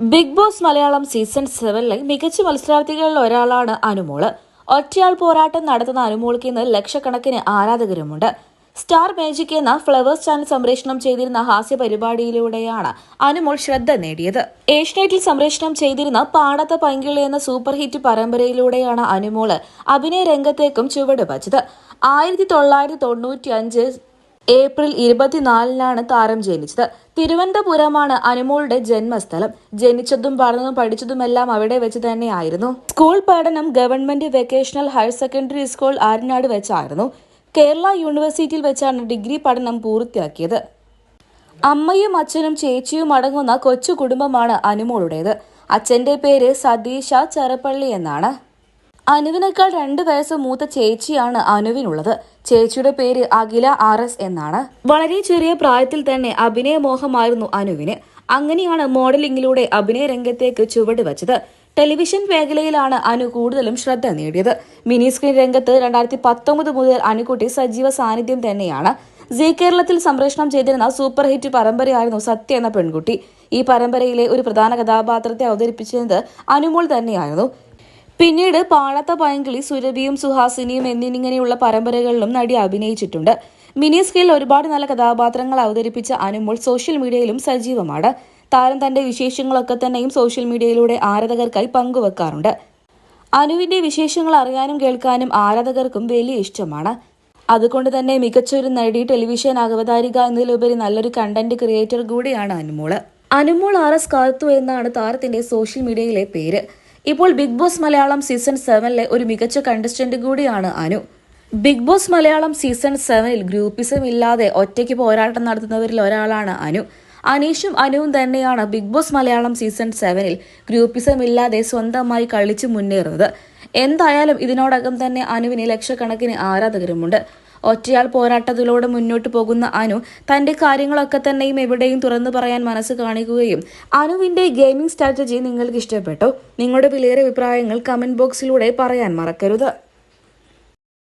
Big boss Malayalam season സെവനിലെ മികച്ച മത്സരാർത്ഥികളിൽ ഒരാളാണ് അനുമോൾ. ഒറ്റയാൾ പോരാട്ടം നടത്തുന്ന അനുമോൾക്ക് ഇന്ന് ലക്ഷക്കണക്കിന് ആരാധകരുമുണ്ട്. സ്റ്റാർ മാജിക് എന്ന ഫ്ലവേഴ്സ് ചാനൽ സംപ്രേഷണം ചെയ്തിരുന്ന ഹാസ്യ പരിപാടിയിലൂടെയാണ് അനുമോൾ ശ്രദ്ധ നേടിയത്. ഏഷ്യനെറ്റിൽ സംപ്രേഷണം ചെയ്തിരുന്ന പാടത്ത പൈങ്കിളി എന്ന സൂപ്പർ ഹിറ്റ് പരമ്പരയിലൂടെയാണ് അനുമോൾ അഭിനയ രംഗത്തേക്കും ചുവട് വച്ചത്. ആയിരത്തി തൊള്ളായിരത്തി തൊണ്ണൂറ്റി അഞ്ച് ഏപ്രിൽ ഇരുപത്തിനാലിനാണ് താരം ജനിച്ചത്. തിരുവനന്തപുരമാണ് അനുമോളുടെ ജന്മസ്ഥലം. ജനിച്ചതും വളർന്നതും പഠിച്ചതുമെല്ലാം അവിടെ വെച്ച് തന്നെയായിരുന്നു. സ്കൂൾ പഠനം government vocational higher secondary school Aranad വെച്ചായിരുന്നു. കേരള യൂണിവേഴ്സിറ്റിയിൽ വെച്ചാണ് ഡിഗ്രി പഠനം പൂർത്തിയാക്കിയത്. അമ്മയും അച്ഛനും ചേച്ചിയും അടങ്ങുന്ന കൊച്ചു കുടുംബമാണ് അനുമോളുടേത്. അച്ഛന്റെ പേര് സതീഷ ചെറപ്പള്ളി എന്നാണ്. അനുവിനേക്കാൾ രണ്ട് വയസ്സ് മൂത്ത ചേച്ചിയാണ് അനുവിനുള്ളത്. ചേച്ചിയുടെ പേര് അഖില ആർ എസ് എന്നാണ്. വളരെ ചെറിയ പ്രായത്തിൽ തന്നെ അഭിനയ മോഹമായിരുന്നു അനുവിന്. അങ്ങനെയാണ് മോഡലിംഗിലൂടെ അഭിനയ രംഗത്തേക്ക് ചുവട് വച്ചത്. ടെലിവിഷൻ മേഖലയിലാണ് അനു കൂടുതലും ശ്രദ്ധ നേടിയത്. മിനി സ്ക്രീൻ രംഗത്ത് രണ്ടായിരത്തി പത്തൊമ്പത് മുതൽ അനുകുട്ടി സജീവ സാന്നിധ്യം തന്നെയാണ്. ജി കേരളത്തിൽ സംപ്രേഷണം ചെയ്തിരുന്ന സൂപ്പർ ഹിറ്റ് പരമ്പരയായിരുന്നു സത്യ എന്ന പെൺകുട്ടി. ഈ പരമ്പരയിലെ ഒരു പ്രധാന കഥാപാത്രത്തെ അവതരിപ്പിച്ചത് അനുമോൾ തന്നെയായിരുന്നു. പിന്നീട് പാളത്ത പൈങ്കിളി സുരഭിയും സുഹാസിനിയും എന്നിങ്ങനെയുള്ള പരമ്പരകളിലും നടി അഭിനയിച്ചിട്ടുണ്ട്. മിനി സ്കെയിൽ ഒരുപാട് നല്ല കഥാപാത്രങ്ങൾ അവതരിപ്പിച്ച അനുമോൾ സോഷ്യൽ മീഡിയയിലും സജീവമാണ്. താരം തന്റെ വിശേഷങ്ങളൊക്കെ തന്നെയും സോഷ്യൽ മീഡിയയിലൂടെ ആരാധകർക്കായി പങ്കുവെക്കാറുണ്ട്. അനുവിന്റെ വിശേഷങ്ങൾ അറിയാനും കേൾക്കാനും ആരാധകർക്കും വലിയ ഇഷ്ടമാണ്. അതുകൊണ്ട് തന്നെ മികച്ചൊരു നടി ടെലിവിഷൻ അവതാരിക എന്നതിലുപരി നല്ലൊരു കണ്ടന്റ് ക്രിയേറ്റർ കൂടിയാണ് അനുമോൾ. അനുമോൾ ആർ എസ് കാർത്തു എന്നാണ് താരത്തിന്റെ സോഷ്യൽ മീഡിയയിലെ പേര്. ഇപ്പോൾ ബിഗ് ബോസ് മലയാളം സീസൺ സെവനിലെ ഒരു മികച്ച കണ്ടസ്റ്റന്റ് കൂടിയാണ് Anu. Big boss Malayalam season സെവനിൽ ഗ്രൂപ്പിസം ഇല്ലാതെ ഒറ്റയ്ക്ക് പോരാട്ടം നടത്തുന്നവരിൽ ഒരാളാണ് അനു. അനീഷും അനുവും തന്നെയാണ് ബിഗ് ബോസ് മലയാളം സീസൺ സെവനിൽ ഗ്രൂപ്പിസം ഇല്ലാതെ സ്വന്തമായി കളിച്ച് മുന്നേറുന്നത്. എന്തായാലും ഇതിനോടകം തന്നെ അനുവിന് ലക്ഷക്കണക്കിന് ആരാധകരുമുണ്ട്. ഒറ്റയാൾ പോരാട്ടത്തിലൂടെ മുന്നോട്ട് പോകുന്ന അനു തന്റെ കാര്യങ്ങളൊക്കെ തന്നെയും എവിടെയും തുറന്നു പറയാൻ മനസ്സ് കാണിക്കുകയും അനുവിന്റെ ഗെയിമിംഗ് സ്ട്രാറ്റജി നിങ്ങൾക്ക് ഇഷ്ടപ്പെട്ടോ. നിങ്ങളുടെ വിലയേറെ അഭിപ്രായങ്ങൾ കമന്റ് ബോക്സിലൂടെ പറയാൻ മറക്കരുത്.